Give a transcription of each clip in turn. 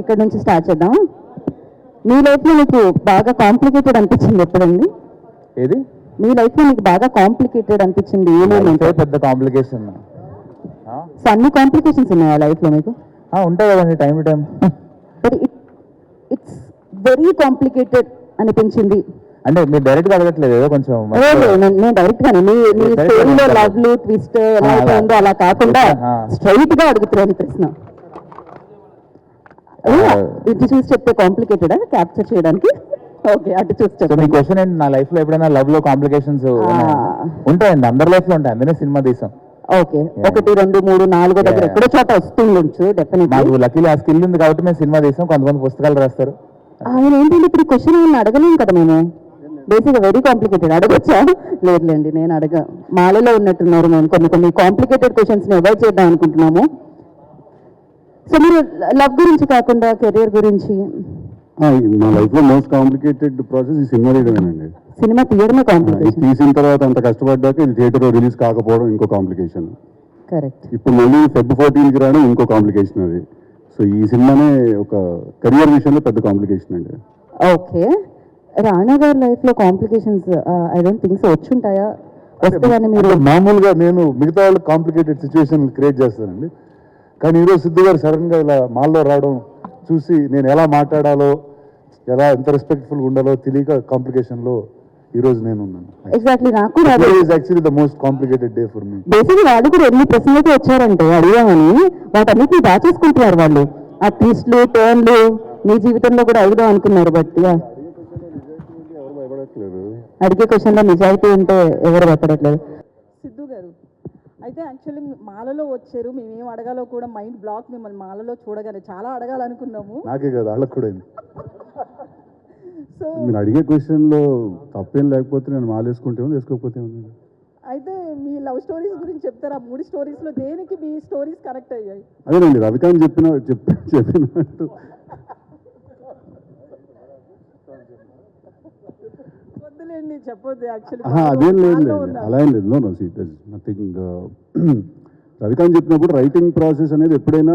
ఇక్కడ నుంచి స్టార్ట్ చేద్దాం. మీ లైఫ్లో మీకు బాగా కాంప్లికేటెడ్ అనిపించింది ఎప్పుడండి? ఏది? మీ లైఫ్లో మీకు బాగా కాంప్లికేటెడ్ అనిపించింది ఏ మూమెంట్ లైఫే పెద్ద కాంప్లికేషన్ సో అన్ని కాంప్లికేషన్స్ ఉన్నాయా లైఫ్లో మీకు? ఉంటాయి కదండి time to time but it it's very complicated అనిపించింది. అంటే మీరు డైరెక్ట్గా అడగట్లేదు ఏదో కొంచెం నేను డైరెక్ట్ గానే. మీ మీ గా స్టోరీలో. లవ్లు ట్విస్ట్ ఎలా అలా. ఉందో అలా. కాకుండా. స్ట్రైట్గా అడుగుతున్నాను ప్రశ్న. ఇటు చూసి చెప్తే కాంప్లికేటెడ్ క్యాప్చర్ చేయడానికి? ఓకే అటు చూసి సో మీ క్వశ్చన్ ఏంటి? నా లైఫ్లో ఎప్పుడైనా లవ్లో కాంప్లికేషన్స్ ఆ. ఉంటాయండి? అందరి లైఫ్లో ఉంటాయి అందుకే సినిమా తీసాం. ఓకే ఒకటి రెండు మూడు నాలుగో దగ్గర. ఎక్కడో చోట వస్తుండొచ్చు డెఫినెట్లీ మాకు లక్కీలో ఆ స్కిల్ ఉంది కాబట్టి మేము సినిమా తీసాం కొంతమంది పుస్తకాలు రాస్తారు. ఆయన ఏంటంటే ఇప్పుడు క్వశ్చన్ ఏమన్నా అడగలేము కదా మేము? బేసిక్గా వెరీ కాంప్లికేటెడ్ అడగొచ్చా? లేదులేండి నేను అడగ మాలలో ఉన్నట్టున్నారు మేము. కొన్ని కొన్ని కాంప్లికేటెడ్ క్వశ్చన్స్ని అవాయిడ్ చేద్దాం అనుకుంటున్నాము. సో మీరు లవ్ గురించి కాకుండా కెరీర్ గురించి? మా లైఫ్లో మోస్ట్ కాంప్లికేటెడ్ ప్రాసెస్ ఈ సినిమా తీయడమేనండి. సినిమా తీయడమే కాంప్లికేషన్ తీసిన తర్వాత అంత కష్టపడ్డాక ఇది థియేటర్ రిలీజ్ కాకపోవడం ఇంకో కాంప్లికేషన్ కరెక్ట్ ఇప్పుడు మళ్ళీ ఫెబ్ ఫోర్టీన్కి రావడం ఇంకో కాంప్లికేషన్ అది. సో ఈ సినిమానే ఒక కెరియర్ విషయంలో పెద్ద కాంప్లికేషన్ అండి. ఓకే. రాణా గారి లైఫ్లో complications I don't think so వచ్చుంటాయా? వస్తే కానీ మీరు మామూలుగా నేను మిగతా వాళ్ళకి కాంప్లికేటెడ్ సిచ్యువేషన్ క్రియేట్ చేస్తానండి. కానీ ఈరోజు సిద్ధు గారు సడన్గా ఇలా మాల్లో రావడం చూసి నేను ఎలా మాట్లాడాలో ఎలా ఎంత రెస్పెక్ట్ఫుల్ ఉండాలో తెలియక కాంప్లికేషన్లో ఈ రోజు నేను ఉన్నాను. ఎగ్జాక్ట్లీ నాకు actually the most complicated day for me basic వాళ్ళు కూడా ఎన్ని ప్రశ్నలతో వచ్చారంటే అడిగామని వాటన్నిటిని దాచేసుకుంటున్నారు వాళ్ళు. ఆ ట్విస్ట్లు టర్న్లు మీ జీవితంలో కూడా అడుగుదాం అనుకున్నారు బట్ యా. ఎవరు భయపడట్లేదు. అడిగే క్వశ్చన్లో నిజాయితీ ఉంటే ఎవరు భయపడట్లేదు. అయితే యాక్చువల్లీ మాలలో వచ్చారు. మేము ఏం అడగాలో కూడా మైండ్ బ్లాక్ మిమ్మల్ని మాలలో చూడగానే చాలా అడగాలనుకున్నాము. నాకే కాదు వాళ్ళకి కూడా. సో మీరు అడిగే క్వశ్చన్లో తప్పేం లేకపోతే నేను మాలేసుకుంటే వేసుకోకపోతే అయితే మీ లవ్ స్టోరీస్ గురించి చెప్తారా? ఆ మూడు స్టోరీస్లో దేనికి మీ స్టోరీస్ కనెక్ట్ అయ్యాయి? అదేనండి రవికాంత్ చెప్పిన చెప్పి చెప్పినట్టు. చెప్పొద్దు అదేం లేదు అలా ఏం లేదు. No no see nothing Ravikanth చెప్పినప్పుడు రైటింగ్ ప్రాసెస్ అనేది ఎప్పుడైనా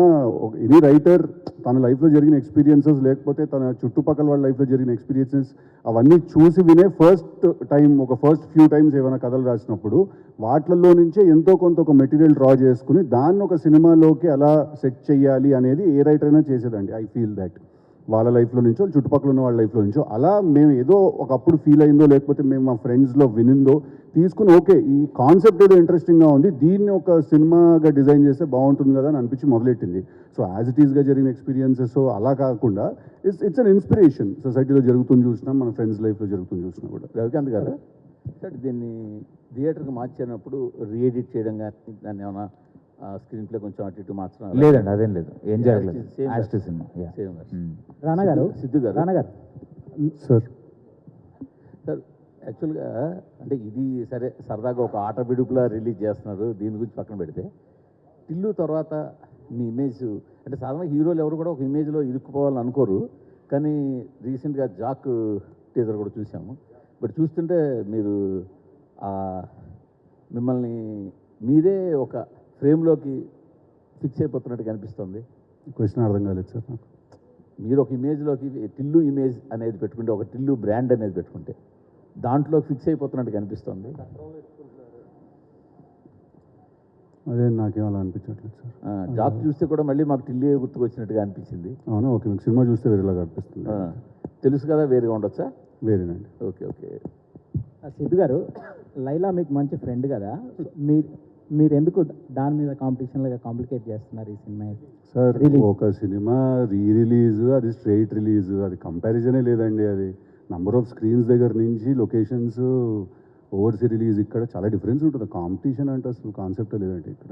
ఎనీ రైటర్ తన లైఫ్లో జరిగిన ఎక్స్పీరియన్సెస్ లేకపోతే తన చుట్టుపక్కల వాళ్ళ లైఫ్లో జరిగిన ఎక్స్పీరియన్సెస్ అవన్నీ చూసి వినే ఫస్ట్ టైం ఒక ఫస్ట్ ఫ్యూ టైమ్స్ ఏమైనా కథలు రాసినప్పుడు వాటిల్లో నుంచే ఎంతో కొంత ఒక మెటీరియల్ డ్రా చేసుకుని దాన్ని ఒక సినిమాలోకి ఎలా సెట్ చేయాలి అనేది ఏ రైటర్ అయినా చేసేదండి. ఐ ఫీల్ దట్ వాళ్ళ లైఫ్లో నుంచో చుట్టుపక్కల ఉన్న వాళ్ళ లైఫ్లో నుంచో అలా మేము ఏదో ఒకప్పుడు ఫీల్ అయిందో లేకపోతే మేము మా ఫ్రెండ్స్లో వినిందో తీసుకుని ఓకే ఈ కాన్సెప్ట్ ఏదో ఇంట్రెస్టింగ్గా ఉంది దీన్ని ఒక సినిమాగా డిజైన్ చేస్తే బాగుంటుంది కదా అని అనిపించి మొదలెట్టింది. సో యాజ్ ఇట్ ఈస్గా జరిగిన ఎక్స్పీరియన్సెస్ అలా కాకుండా ఇట్స్ ఇట్స్ అన్ ఇన్స్పిరేషన్ సొసైటీలో జరుగుతుంది చూసినా మన ఫ్రెండ్స్ లైఫ్లో జరుగుతుంది చూసినా కూడా. రవికాంత్ గారు? సార్ దీన్ని థియేటర్కి మార్చినప్పుడు రీఎడిట్ చేయడం కానీ దాన్ని ఏమైనా స్క్రీన్ ప్లే కొంచెం అటు ఇటు మార్చడం? లేదండి అదేం లేదు ఏం జరగలేదు యాస్ట్ version. సినిమా. Hmm. రానా గారు సిద్ధు- గారు రానా గారు సార్ సార్ యాక్చువల్గా అంటే ఇది సరే సరదాగా ఒక ఆట విడుపులా రిలీజ్ చేస్తున్నారు దీని గురించి పక్కన పెడితే టిల్లు తర్వాత మీ ఇమేజ్ అంటే సాధారణ హీరోలు ఎవరు కూడా ఒక ఇమేజ్లో ఇరుక్కుపోవాలని అనుకోరు కానీ రీసెంట్గా జాక్ టీజర్ కూడా చూసాము బట్ చూస్తుంటే మీరు ఆ మిమ్మల్ని మీరే ఒక ఫ్రేమ్లోకి ఫిక్స్ అయిపోతున్నట్టు కనిపిస్తుంది. క్వశ్చన్ అర్థం కాలేదు సార్ నాకు. మీరు ఒక ఇమేజ్లోకి టిల్లు ఇమేజ్ అనేది పెట్టుకుంటే ఒక టిల్లు బ్రాండ్ అనేది పెట్టుకుంటే దాంట్లో ఫిక్స్ అయిపోతున్నట్టు కనిపిస్తుంది. అదే నాకేం అలా అనిపించట్లేదు సార్. ఆ, జాబ్ చూస్తే కూడా మళ్ళీ మాకు టిల్లు గుర్తుకొచ్చినట్టుగా అనిపించింది. అవునా ఓకే మీకు సినిమా చూస్తే వేరేలాగా అనిపిస్తుంది. తెలుసు కదా వేరుగా ఉండొచ్చా? వేరేనండి. Okay okay. సిద్ధు గారు లైలా మీకు మంచి ఫ్రెండ్ కదా. మీరు మీరు ఎందుకు దాని మీద కాంపిటీషన్ లాగా కాంప్లికేట్ చేస్తున్నారు ఈ సినిమా సార్. ఒక సినిమా రీ రిలీజ్ అది స్ట్రైట్ రిలీజ్ అది కంపారిజనే లేదండి అది. నంబర్ ఆఫ్ స్క్రీన్స్ దగ్గర నుంచి లొకేషన్స్ ఓవర్సీ రిలీజ్ ఇక్కడ చాలా డిఫరెన్స్ ఉంటుంది. కాంపిటీషన్ అంటే అసలు కాన్సెప్టే లేదండి ఇక్కడ.